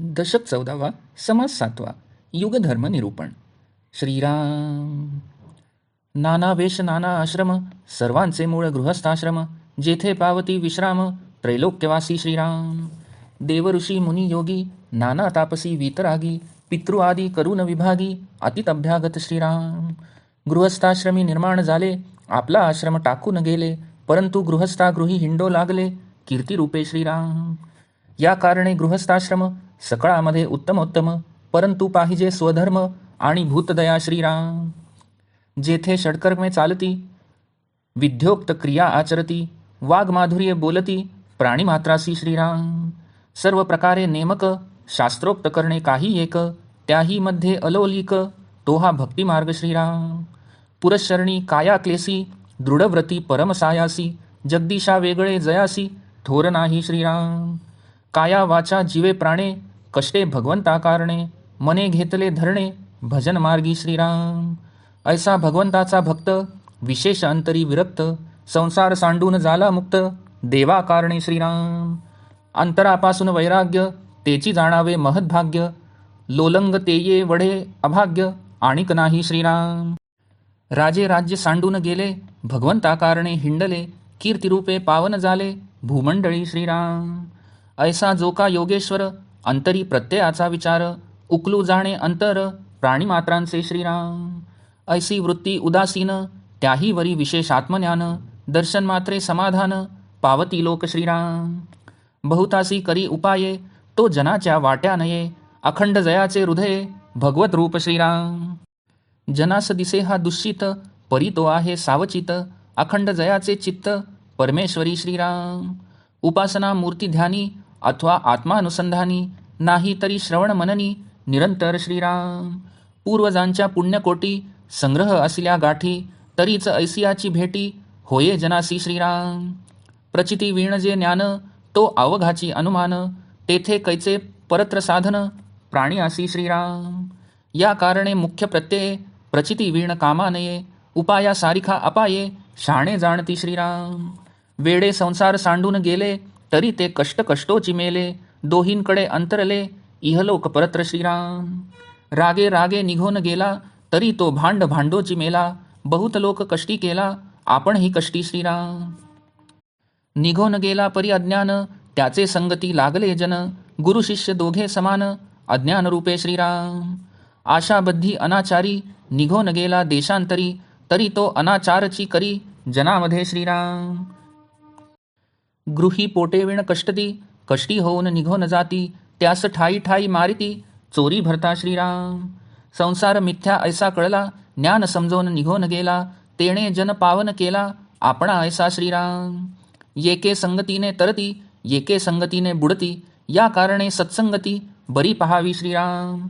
दशक चौदावा समास सातवा युगधर्म निरूपण. श्रीराम. नाना वेश नाना आश्रम सर्वांचे मूळ गृहस्थाश्रम जेथे पावती विश्राम त्रैलोक्यवासी श्रीराम. देवऋषी मुनी योगी नाना तापसी वीतरागी पितृ आदी करुण विभागी अतित अभ्यागत श्रीराम. गृहस्थाश्रमी निर्माण झाले आपला आश्रम टाकून गेले परंतु गृहस्थागृही हिंडो लागले कीर्तिरूपे श्रीराम. या कारणे गृहस्थाश्रम सकळामध्ये उत्तमोत्तम परंतु पाहिजे स्वधर्म आणि भूतदया श्रीराम. जेथे षडकर्मे चालती विद्योक्त क्रिया आचरती वाघमाधुर्य बोलती प्राणीमात्रासी श्रीराम. सर्व प्रकारे नेमक शास्त्रोक्त करणे काही एक त्याही मध्ये अलोलिक तो हा भक्तिमार्ग श्रीराम. पुरशरणी काया क्लेसी दृढव्रती परमसायासी जगदीशा वेगळे जयासी थोर नाही श्रीराम. काया वाचा जीवे प्राणे कष्टे भगवंता कारणे मने घेतले धरणे भजन मार्गी श्रीराम. ऐसा भगवंताचा भक्त विशेष अंतरी विरक्त संसार सांडून झाला मुक्त देवा कारणे श्रीराम. अंतरापासून वैराग्य तेची जाणावे महद्भाग्य लोलंग तेये वढे अभाग्य आणिक नाही श्रीराम. राजे राज्य सांडून गेले भगवंता कारणे हिंडले कीर्तिरूपे पावन झाले भूमंडळी श्रीराम. ऐसा जो का योगेश्वर अंतरी प्रत्ययाचा विचार उकलू जाणे अंतर प्राणीमात्रांचे श्रीराम. ऐसी वृत्ती उदासीन त्याही वरी विशेष आत्मज्ञान दर्शन मात्रे समाधान पावती लोक श्रीराम. बहुतासी करी उपाये तो जनाच्या वाट्या नये अखंड जयाचे हृदय भगवत रूप श्रीराम. जनास दिसे हा दुश्चित परी तो आहे सावचित अखंड जयाचे चित्त परमेश्वरी श्रीराम. उपासना मूर्ती ध्यानी अथवा आत्मानुसंधानी नाही तरी श्रवण मननी निरंतर श्रीराम. पूर्वजांच्या पुण्यकोटी संग्रह असल्या गाठी तरीच ऐसियाची भेटी होये जनासी श्रीराम. प्रचिती वीण जे ज्ञान तो अवघाची अनुमान तेथे कैचे परत्र साधन प्राणी आसी श्रीराम. या कारणे मुख्य प्रत्यय प्रचिती वीण कामानये उपाया सारिखा अपाये शाणे जाणती श्रीराम. वेडे संसार सांडून गेले तरी ते कष्ट कष्टोची मेले दोहींकडे अंतरले इहलोक परत्र श्रीराम. रागे रागे निघून गेला तरी तो भांड भांडोची मेला बहुत लोक कष्टी केला आपणही कष्टी श्रीराम. निघून गेला परी अज्ञान त्याचे संगती लागले जन गुरु शिष्य दोघे समान अज्ञान रूपे श्रीराम. आशाबद्धी अनाचारी निघून गेला देशांतरी तरी तो अनाचारची करी जनामध्ये श्रीराम. गृही पोटेविण कष्टती कष्टी होऊन निघून जाती त्यास ठाई ठाई मारिती चोरी भरता श्रीराम. संसार मिथ्या ऐसा कळला ज्ञान समजवून निघून गेला तेणे जन पावन केला आपणा ऐसा श्रीराम. येके संगतीने तरती येके संगतीने बुडती या कारणे सत्संगती बरी पहावी श्रीराम.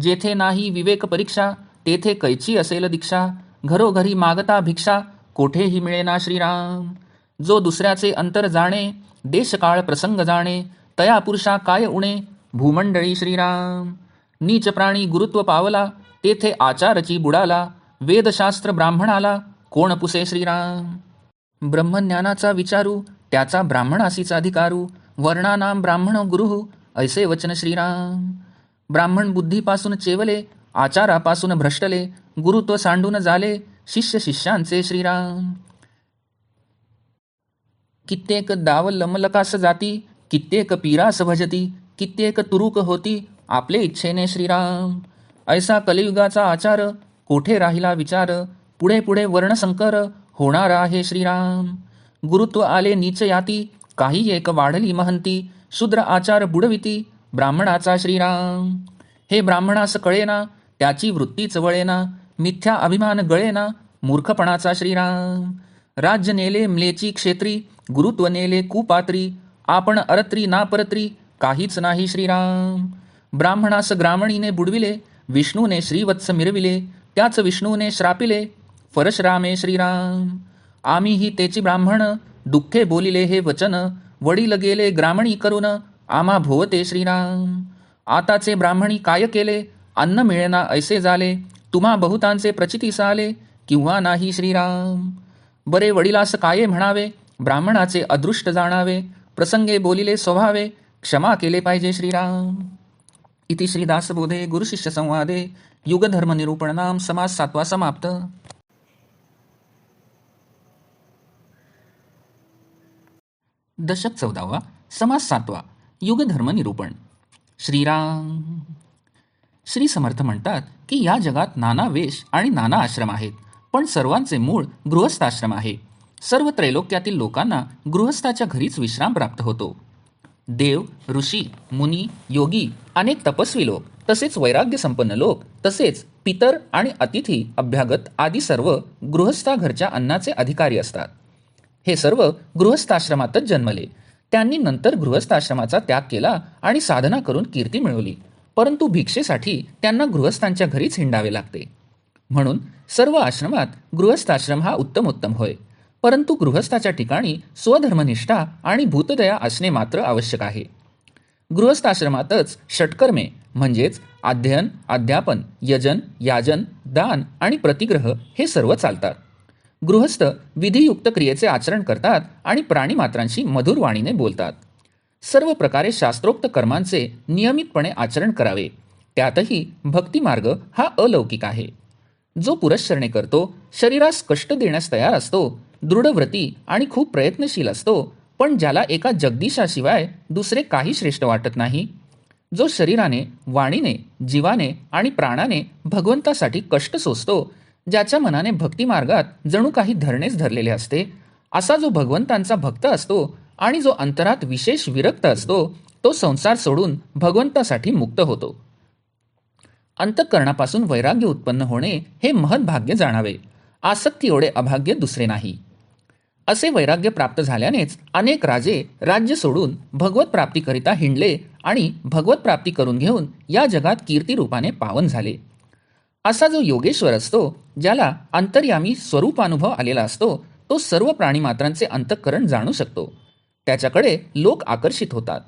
जेथे नाही विवेक परीक्षा तेथे कैची असेल दीक्षा घरोघरी मागता भिक्षा कोठेही मिळेना श्रीराम. जो दुसऱ्याचे अंतर जाणे देशकाळ प्रसंग जाणे तया पुरुषा काय उणे भूमंडळी श्रीराम. नीच प्राणी गुरुत्व पावला तेथे आचारची बुडाला वेदशास्त्र ब्राह्मणाला कोण पुसे श्रीराम. ब्रह्मज्ञानाचा विचारू त्याचा ब्राह्मणासीचा अधिकारू वर्णानाम ब्राह्मण गुरु ऐसे वचन श्रीराम. ब्राह्मण बुद्धीपासून चेवले आचारापासून भ्रष्टले गुरुत्व सांडून झाले शिष्य शिष्यांचे श्रीराम. कित्येक दाव लमलकास जाती कित्येक पीरास भजती कित्येक तुरुक होती आपले इच्छेने श्रीराम. ऐसा कलियुगाचा आचार कोठे राहिला विचार पुढे पुढे वर्णसंकर होणार आहे श्रीराम. गुरुत्व आले नीच याती काही एक वाढली महंती शूद्र आचार बुडविती ब्राह्मणाचा श्रीराम. हे ब्राह्मणास कळेना त्याची वृत्तीच वळेना मिथ्या अभिमान गळेना मूर्खपणाचा श्रीराम. राज्य नेले म्लेची क्षेत्री गुरुत्व नेले कुपात्री आपण अरत्री ना परत्री काहीच नाही श्रीराम. ब्राह्मणास ग्रामणीने बुडविले विष्णूने श्रीवत्स मिरविले त्याच विष्णूने श्रापिले परशरामे श्रीराम. आम्हीही तेची ब्राह्मण दुःखे बोलिले हे वचन वडील गेले ग्रामणी करून आमा भोवते श्रीराम. आताचे ब्राह्मणी काय केले अन्न मिळेना ऐसे झाले तुम्हा बहुतांचे प्रचितीस आले किंवा नाही श्रीराम. बरे वडिलास काय म्हणावे? ब्राह्मणाचे अदृष्ट जाणावे? प्रसंगे बोलिले स्वभावे? क्षमा केले पाहिजे श्रीराम. इति श्रीदासबोधे निरूपण युगधर्मनिरूपणनाम समास सातवा समाप्त. दशक चौदावा समास सातवा युगधर्म निरूपण। श्रीराम। श्री समर्थ म्हणतात की या जगात नाना वेश आणि नाना आश्रम आहेत. पण सर्वांचे मूळ गृहस्थाश्रम आहे. सर्व त्रैलोक्यातील लोकांना गृहस्थाच्या घरीच विश्राम प्राप्त होतो. देव ऋषी मुनी योगी अनेक तपस्वी लोक तसेच वैराग्य संपन्न लोक तसेच पितर आणि अतिथी अभ्यागत आदी सर्व गृहस्था घरच्या अन्नाचे अधिकारी असतात. हे सर्व गृहस्थाश्रमातच जन्मले. त्यांनी नंतर गृहस्थाश्रमाचा त्याग केला आणि साधना करून कीर्ती मिळवली. परंतु भिक्षेसाठी त्यांना गृहस्थांच्या घरीच हिंडावे लागते. म्हणून सर्व आश्रमात गृहस्थाश्रम हा उत्तमोत्तम होय. परंतु गृहस्थाच्या ठिकाणी स्वधर्मनिष्ठा आणि भूतदया असणे मात्र आवश्यक आहे. गृहस्थाश्रमातच षटकर्मे म्हणजेच अध्ययन अध्यापन यजन याजन दान आणि प्रतिग्रह हे सर्व चालतात. गृहस्थ विधियुक्त क्रियेचे आचरण करतात आणि प्राणीमात्रांशी मधुर वाणीने बोलतात. सर्व प्रकारे शास्त्रोक्त कर्मांचे नियमितपणे आचरण करावे. त्यातही भक्तिमार्ग हा अलौकिक आहे. जो पुरश्चरणे करतो शरीरास कष्ट देण्यास तयार असतो दृढव्रती आणि खूप प्रयत्नशील असतो पण ज्याला एका जगदीशाशिवाय दुसरे काही श्रेष्ठ वाटत नाही. जो शरीराने वाणीने जीवाने आणि प्राणाने भगवंतासाठी कष्ट सोसतो ज्याच्या मनाने भक्तिमार्गात जणू काही धरणेच धरलेले असते असा जो भगवंतांचा भक्त असतो आणि जो अंतरात विशेष विरक्त असतो तो संसार सोडून भगवंतासाठी मुक्त होतो. अंतःकरणापासून वैराग्य उत्पन्न होणे हे महद्भाग्य जाणावे. आसक्ती एवढे अभाग्य दुसरे नाही. असे वैराग्य प्राप्त झाल्यानेच अनेक राजे राज्य सोडून भगवत प्राप्तीकरिता हिंडले आणि भगवत प्राप्ती करून घेऊन या जगात कीर्तिरूपाने पावन झाले. असा जो योगेश्वर असतो ज्याला अंतर्यामी स्वरूपानुभव आलेला असतो तो सर्व प्राणीमात्रांचे अंतःकरण जाणू शकतो. त्याच्याकडे लोक आकर्षित होतात.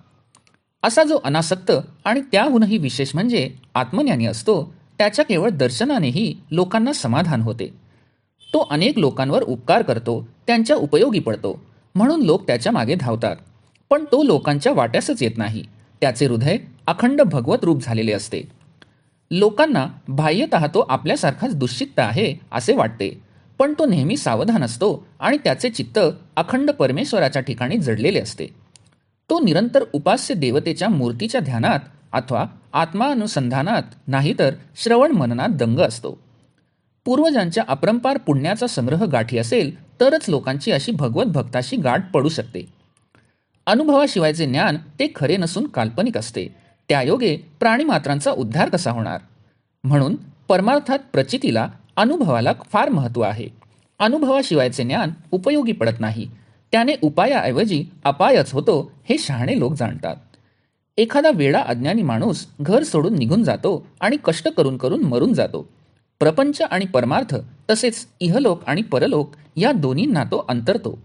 असा जो अनासक्त आणि त्याहूनही विशेष म्हणजे आत्मज्ञानी असतो त्याच्या केवळ दर्शनानेही लोकांना समाधान होते. तो अनेक लोकांवर उपकार करतो त्यांच्या उपयोगी पडतो म्हणून लोक त्याच्यामागे धावतात. पण तो लोकांच्या वाट्यासच येत नाही त्याचे हृदय अखंड भगवत रूप झालेले असते. लोकांना बाह्यत तो आपल्यासारखाच दुश्चित्त आहे असे वाटते. पण तो नेहमी सावधान असतो आणि त्याचे चित्त अखंड परमेश्वराच्या ठिकाणी जडलेले असते. तो निरंतर उपास्य देवतेच्या मूर्तीच्या ध्यानात अथवा आत्मानुसंधानात नाहीतर श्रवण मननात दंग असतो. पूर्वजांच्या अपरंपार पुण्याचा संग्रह गाठी असेल तरच लोकांची अशी भगवत भक्ताशी गाठ पडू शकते. अनुभवाशिवायचे ज्ञान ते खरे नसून काल्पनिक असते. त्यायोगे प्राणीमात्रांचा उद्धार कसा होणार? म्हणून परमार्थात प्रचितीला अनुभवाला फार महत्त्व आहे. अनुभवाशिवायचे ज्ञान उपयोगी पडत नाही. त्याने उपायाऐवजी अपायच होतो हे शहाणे लोक जाणतात. एखादा वेडा अज्ञानी माणूस घर सोडून निघून जातो आणि कष्ट करून करून मरून जातो. प्रपंच आणि परमार्थ तसेच इहलोक आणि परलोक या दोन्हींना तो अंतरतो.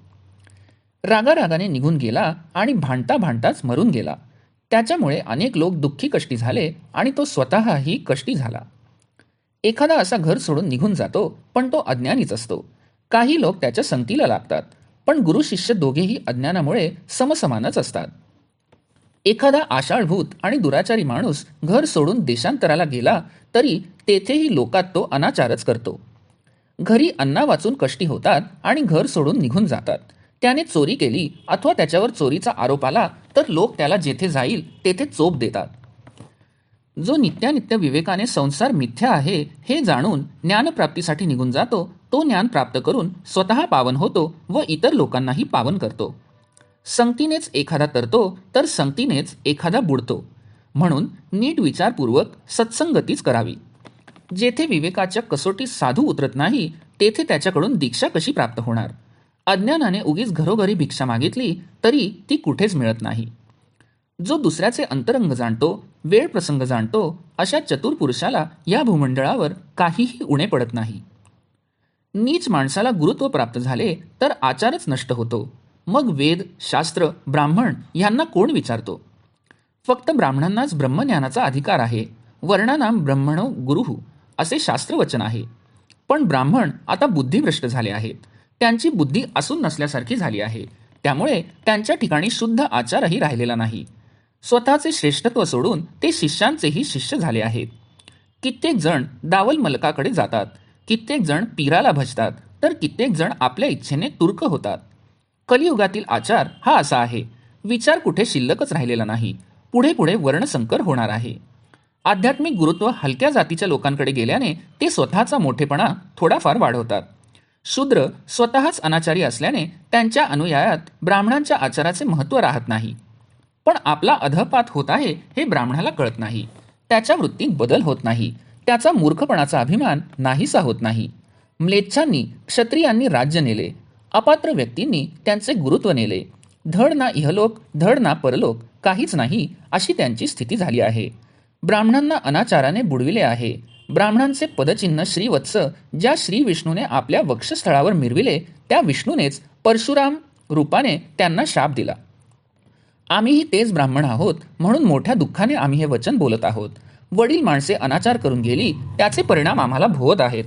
रागारागाने निघून गेला आणि भांडता भांडताच मरून गेला. त्याच्यामुळे अनेक लोक दुःखी कष्टी झाले आणि तो स्वतःही कष्टी झाला. एखादा असा घर सोडून निघून जातो पण तो अज्ञानीच असतो. काही लोक त्याच्या संगतीला लागतात. पण गुरु शिष्य दोघेही अज्ञानामुळे समसमानच असतात. एखादा आषाढभूत आणि दुराचारी माणूस घर सोडून देशांतराला गेला तरी तेथेही लोकात तो अनाचारच करतो. घरी अन्ना वाचून कष्टी होतात आणि घर सोडून निघून जातात. त्याने चोरी केली अथवा त्याच्यावर चोरीचा आरोप आला तर लोक त्याला जेथे जाईल तेथे चोप देतात. जो नित्यानित्य विवेकाने संसार मिथ्या आहे हे जाणून ज्ञानप्राप्तीसाठी निघून जातो तो ज्ञान प्राप्त करून स्वतः पावन होतो व इतर लोकांनाही पावन करतो. संगतीनेच एखादा तरतो तर संगतीनेच एखादा बुडतो. म्हणून नीट विचारपूर्वक सत्संगतीच करावी. जेथे विवेकाच्या कसोटीत साधू उतरत नाही तेथे त्याच्याकडून दीक्षा कशी प्राप्त होणार? अज्ञानाने उगीच घरोघरी भिक्षा मागितली तरी ती कुठेच मिळत नाही. जो दुसऱ्याचे अंतरंग जाणतो वेळ प्रसंग जाणतो अशा चतुर पुरुषाला या भूमंडळावर काहीही उणे पडत नाही. नीच माणसाला गुरुत्व प्राप्त झाले तर आचारच नष्ट होतो. मग वेद शास्त्र ब्राह्मण यांना कोण विचारतो? फक्त ब्राह्मणांनाच ब्रह्मज्ञानाचा अधिकार आहे. वर्णानाम ब्रह्मणो गुरुहू असे शास्त्रवचन आहे. पण ब्राह्मण आता बुद्धिभ्रष्ट झाले आहेत. त्यांची बुद्धी असून नसल्यासारखी झाली आहे. त्यामुळे त्यांच्या ठिकाणी शुद्ध आचारही राहिलेला नाही. स्वतःचे श्रेष्ठत्व सोडून ते शिष्यांचेही शिष्य झाले आहेत. कित्येक जण दावल मलकाकडे जातात. कित्येक जण पीराला भजतात तर कित्येक जण आपल्या इच्छेने तुर्क होतात. कलियुगातील आचार हा असा आहे विचार कुठे शिल्लकच राहिलेला नाही पुढे पुढे वर्णसंकर होणार आहे. आध्यात्मिक गुरुत्व हलक्या जातीच्या लोकांकडे गेल्याने ते स्वतःचा मोठेपणा थोडाफार वाढवतात. शूद्र स्वतःच अनाचारी असल्याने त्यांच्या अनुयायात ब्राह्मणांच्या आचाराचे महत्त्व राहत नाही. पण आपला अधपात होत आहे हे ब्राह्मणाला कळत नाही. त्याच्या वृत्तीत बदल होत नाही. त्याचा मूर्खपणाचा अभिमान नाहीसा होत नाही. म्लेच्छांनी क्षत्रियांनी राज्य नेले. अपात्र व्यक्तींनी त्यांचे गुरुत्व नेले. धड ना इहलोक धड ना परलोक काहीच नाही अशी त्यांची स्थिती झाली आहे. ब्राह्मणांना अनाचाराने बुडविले आहे. ब्राह्मणांचे पदचिन्ह श्रीवत्स ज्या श्री विष्णूने आपल्या वक्षस्थळावर मिरविले त्या विष्णूनेच परशुराम रूपाने त्यांना शाप दिला. आम्हीही तेच ब्राह्मण आहोत म्हणून मोठ्या दुःखाने आम्ही हे वचन बोलत आहोत. वडील माणसे अनाचार करून गेली त्याचे परिणाम आम्हाला भोवत आहेत.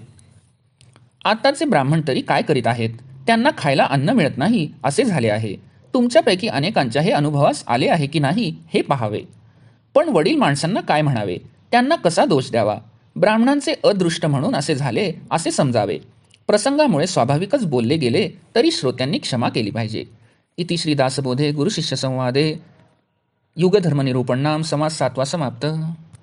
आत्ताचे ब्राह्मण तरी काय करीत आहेत? त्यांना खायला अन्न मिळत नाही असे झाले आहे. तुमच्यापैकी अनेकांच्या हे अनुभवास आले आहे की नाही हे पाहावे. पण वडील माणसांना काय म्हणावे? त्यांना कसा दोष द्यावा? ब्राह्मणांचे अदृष्ट म्हणून असे झाले असे समजावे. प्रसंगामुळे स्वाभाविकच बोलले गेले तरी श्रोत्यांनी क्षमा केली पाहिजे. इति श्री दासबोधे गुरुशिष्य संवादे युगधर्मनिरूपण नाम समाज सातवा समाप्त।